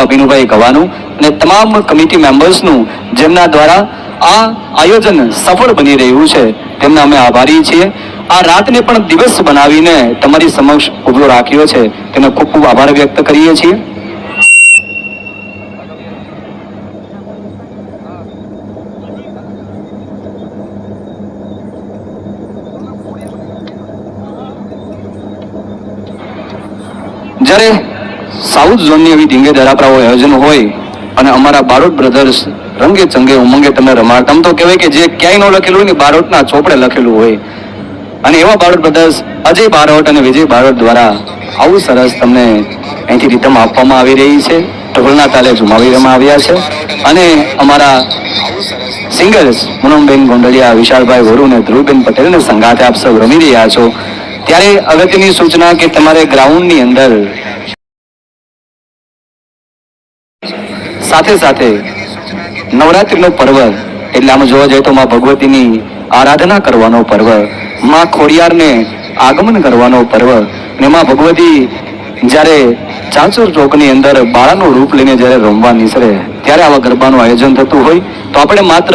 એવા વિનુભાઈ ગવાનું અને તમામ કમિટી મેમ્બર્સનું જેમના દ્વારા આ આયોજન સફળ બની રહ્યું છે, તેમના અમે આભારી છીએ. આ રાતને પણ દિવસ બનાવીને તમારી સમક્ષ ઊભો રાખ્યો છે. તેનો ખૂબ ખૂબ આભાર વ્યક્ત કરીએ છીએ. જ્યારે સાઉથ ઝોનની એવી ધીંગે ધરાપરાઓ આયોજન હોય, અને અમારા બારોટ બ્રધર્સ રંગે ચંગે ઉમંગે તમને રમાડતા આમ તો કહેવાય કે જે ક્યાંય ન લખેલું હોય ને બારોટના ચોપડે લખેલું હોય. અને એવા બારોટ બ્રધર્સ અજય બારોટ અને વિજય બારોટ દ્વારા આવું સરસ તમને અહીંથી રીતમ આપવામાં આવી રહી છે. ઢોલના તાલે ઝુમાવીવામાં આવ્યા છે. અને અમારા સિંગર્સ પૂનમબેન ગોંડલિયા, વિશાલભાઈ વરુ અને ધ્રુવબેન પટેલને સંગાથે આપ સૌ રમી રહ્યા છો. ત્યારે અગત્યની સૂચના કે તમારે ગ્રાઉન્ડની અંદર સાથે સાથે નવરાત્રિનો પર્વ, એટલે આમ જોવા જઈએ તો માં ભગવતીની આરાધના કરવાનો પર્વ, માં ખોડિયારને આગમન કરવાનો પર્વ અને માં ભગવતી જ્યારે ચાંચોર ચોકની અંદર બાળાનું રૂપ લઈને જ્યારે રમવા નીસરે ત્યારે આવા ગરબાનું આયોજન થતું હોય, તો આપણે માત્ર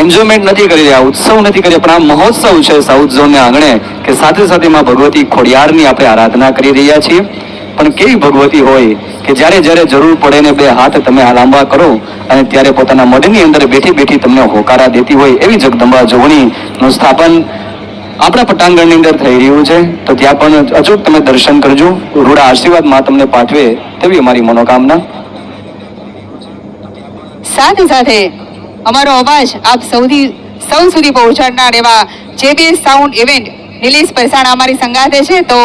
એન્જોયમેન્ટ નથી કરી રહ્યા, ઉત્સવ નથી કરી પણ આ મહોત્સવ છે સાઉથ ઝોનને આંગણે, કે સાથે સાથે માં ભગવતી ખોડિયારની આપણે આરાધના કરી રહ્યા છીએ. પણ કેવી ભગવતી હોય કે જ્યારે જ્યારે જરૂર પડે ને બે હાથ તમે લાંબા કરો અને ત્યારે પોતાના મઢની અંદર બેઠી બેઠી તમને હોકારા દેતી હોય એવી જગદંબા જોગણીનું સ્થાપન આપણા પટાંગણની અંદર થઈ રહ્યું છે. તો ત્યાં પણ અચૂક તમે દર્શન કરજો. રૂડા આશીર્વાદમાં તમને પાઠવે તેવી અમારી મનોકામના. સાથે સાથે અમારો અવાજ આપ સૌથી સૌ સુધી પહોંચાડનાર એવા જે B sound event Nilesh Parsana અમારી સંગાથે છે. તો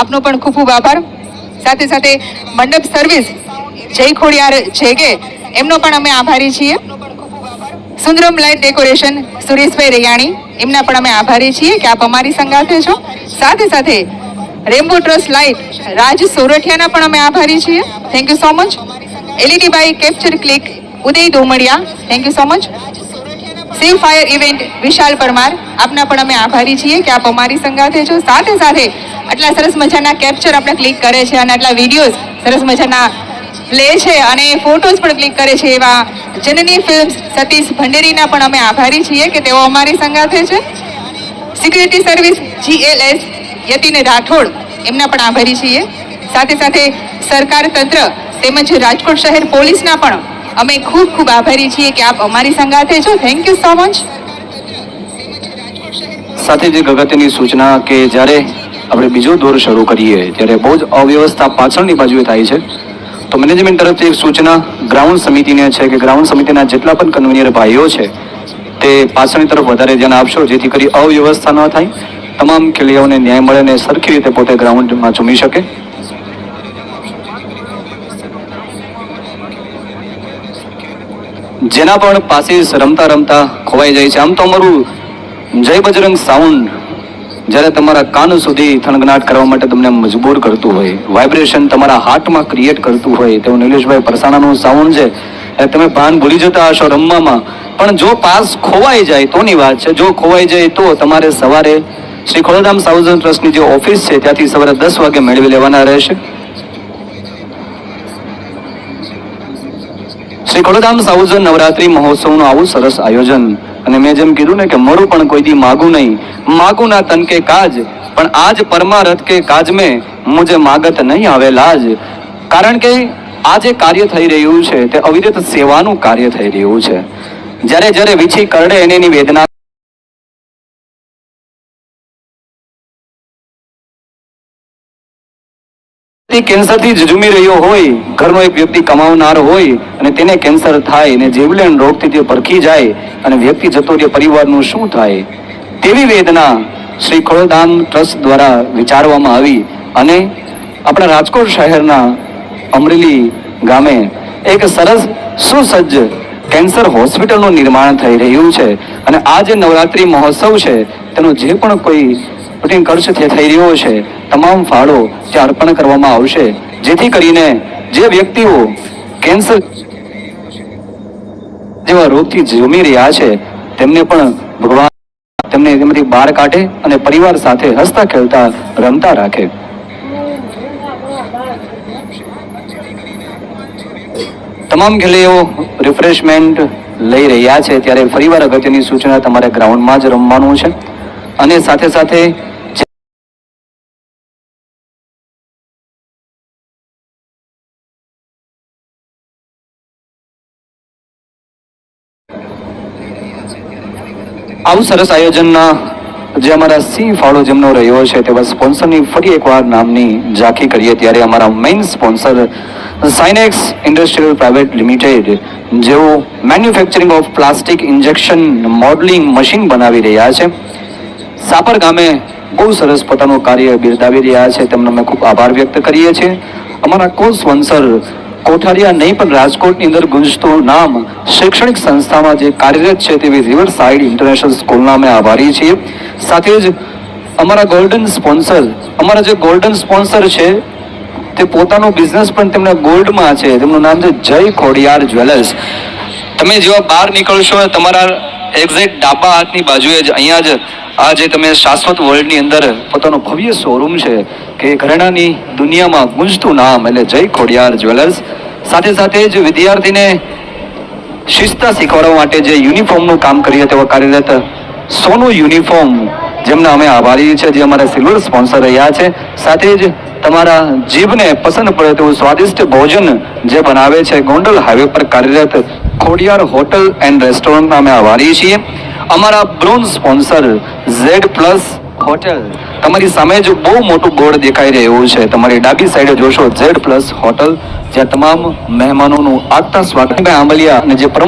આપનો પણ ખૂબ ખૂબ આભાર. સાથે સાથે મંડપ સર્વિસ જય ખોડિયાર છે કે એમનો પણ અમે આભારી છીએ. સુંદરમ લાઇટ ડેકોરેશન સુરેશભાઈ રૈયાણી, એમના પણ અમે આભારી છીએ કે આપ અમારી સંગાથે છો. સાથે સાથે રેમ્બો ટ્રસ્ટ લાઇટ રાજ સોરઠિયાના પણ અમે આભારી છીએ. Thank you so much LED by capture click Uday Domadiya thank you so much save fire event Vishal Parmar, આપના પણ અમે આભારી છીએ કે આપ અમારી સંગાથે છો. સાથે સાથે આટલા સરસ મજાના કેપ્ચર આપણે ક્લિક કરે છે અને આટલા વિડીયોઝ સરસ મજાના પ્લે છે અને ફોટોઝ પણ ક્લિક કરે છે એવા જનની ફિલ્મ્સ સતીશ ભંડેરીના પણ અમે આભારી છીએ કે તેઓ અમારી સંગાથે છે. Security service GLS Yatin Rathod એમના પણ આભારી છીએ. સાથે સાથે સરકાર તંત્ર તેમજ રાજકોટ શહેર પોલીસના પણ અમે ખૂબ ખૂબ આભારી છીએ કે આપ અમારી સંગાથે છો. થેન્ક યુ સો મચ સાથે જે ગગતની સૂચના કે જ્યારે આપણે બીજો દોર શરૂ કરીએ ત્યારે બહુ જ અવ્યવસ્થા પાછળની બાજુએ થાય છે, તો મેનેજમેન્ટ તરફથી એક સૂચના ગ્રાઉન્ડ સમિતિને છે કે ગ્રાઉન્ડ સમિતિના જેટલા પણ કન્વીનર ભાઈઓ છે, તે પાછળની તરફ વધારે ધ્યાન આપશો, જેથી કરી અવ્યવસ્થા ન થાય. તમામ ખેલાડીઓને ન્યાય મળે અને સરખી રીતે પોતે ગ્રાઉન્ડમાં જમી શકે. જેના પણ પાસીસ રમતા રમતા ખોવાઈ જાય છે. આમ તો અમારું જય બજરંગ સાઉન્ડ જ્યારે તમારા કાન સુધી થણગનાટ કરવા માટે તમને મજબૂર કરતું હોય વાઇબ્રેશન તમારા હાર્ટમાં ક્રિએટ કરતું હોય તેવું નિલેશભાઈ પરસાણાનું સાઉન્ડ છે, એ તમે ભાન ભૂલી જતા હશો રમવામાં. પણ જો પાસ ખોવાઈ જાય, તોની વાત છે, જો ખોવાઈ જાય તો તમારે સવારે શ્રી ખોલધામ સાઉઝન ટ્રસ્ટની જે ઓફિસ છે, ત્યાંથી સવારે દસ વાગે મેળવી લેવાના રહેશે. શ્રી ખોડગામ સાઉઝન નવરાત્રી મહોત્સવનું આવું સરસ આયોજન. અને મેં જેમ કીધું ને કે મોડું પણ કોઈ દી માગું નહીં. માગું ના તન કે કાજ, પણ આજ પરમારથ કે કાજ મેં મુજે માગત નહીં આવેલા જ કારણ કે આ જે કાર્ય થઈ રહ્યું છે, તે અવિરત સેવાનું કાર્ય થઈ રહ્યું છે. જ્યારે જ્યારે વિછી કરડે એની વેદના વ્યક્તિ કેન્સરથી ઝઝૂમી રહ્યો હોય, ઘરનો એક વ્યક્તિ કમાવનાર હોય અને તેને કેન્સર થાય અને જીવલેણ રોગથી તે પરખી જાય અને વ્યક્તિ જતો રહે પરિવારનું શું થાય? તેવી વેદના શ્રી ખોળદાન ટ્રસ્ટ દ્વારા વિચારવામાં આવી અને આપણા રાજકોટ શહેરના અમરેલી ગામે એક સરસ સુસજ્જ કેન્સર હોસ્પિટલનું નિર્માણ થઈ રહ્યું છે અને આ જે નવરાત્રિ મહોત્સવ છે, તેનો જે પણ કોઈ રૂટીન ખર્ચ થઈ રહ્યો છે તમામ ફાળો જે અર્પણ કરવામાં આવશે. જેથી કરીને જે વ્યક્તિઓ કેન્સર જેવા રોગથી ઝૂમી રહ્યા છે, તેમને પણ ભગવાન તેમને એમાંથી બહાર કાઢે અને પરિવાર સાથે હસતા ખેલતા રમતા રાખે. તમામ ખેલૈયો રિફ્રેશમેન્ટ લઈ રહ્યા છે. ત્યારે ફરીવાર અગત્યની સૂચના તમારે ગ્રાઉન્ડમાં જ રમવાનું છે. અને સાથે સાથે આવું સરસ આયોજનના જે અમારા સિંહ ફાળો જેમનો રહ્યો છે તેવા સ્પોન્સરની ફરી એકવાર નામની ઝાંખી કરીએ ત્યારે અમારા main sponsor Sinex industrial private limited જેઓ manufacturing of plastic injection moulding machine બનાવી રહ્યા છે. સાપર ગામે બહુ સરસ પોતાનું કાર્ય બિરદાવી રહ્યા છે. તેમનો અમે ખૂબ આભાર વ્યક્ત કરીએ છીએ. અમારા કો સ્પોન્સર કોઠારિયા નહીં, પણ રાજકોટની અંદર ગુંજતું નામ શૈક્ષણિક સંસ્થામાં જે કાર્યરત છે તેવી રિવર સાઇડ ઇન્ટરનેશનલ સ્કૂલના અમે આભારી છીએ. સાથે જ અમારા ગોલ્ડન સ્પોન્સર અમારા જે ગોલ્ડન સ્પોન્સર છે, તે પોતાનો બિઝનેસ પણ તેમના ગોલ્ડમાં છે. તેમનું નામ છે જય ખોડિયાર જ્વેલર્સ તમે જેવા બહાર નીકળશો તમારા એક્ઝેક્ટ ડાબા હાથની બાજુએ જ, અહીંયા જ આ જે તમે શાશ્વત વર્લ્ડની અંદર પોતાનો ભવ્ય શોરૂમ છે, કે ઘરેણાની દુનિયામાં ગુંજતું નામ, એટલે જય ખોડિયાર જ્વેલર્સ. સાથે સાથે જ વિદ્યાર્થીને શિસ્તા શીખવાડવા માટે જે યુનિફોર્મનું કામ કરીએ તેઓ કાર્યરત સોનું યુનિફોર્મ જેમના અમે આભારી છે, જે અમારા સિલ્વર સ્પોન્સર રહ્યા છે. સાથે જ તમારા જીભને પસંદ પડે તેવું સ્વાદિષ્ટ ભોજન જે બનાવે છે, ગોંડલ હાઈવે પર કાર્યરત ખોડિયાર હોટલ એન્ડ રેસ્ટોરન્ટના અમે આભારી છીએ. અમારા bronze sponsor Z plus hotel તમારી સામે જ બહુ મોટું બોર્ડ દેખાઈ રહ્યું છે. તમારી ડાબી સાઈડે જોશો ઝેડ પ્લસ હોટલ જ્યાં તમામ મહેમાનોનું આગતા સ્વાગત આંબલિયા અને જે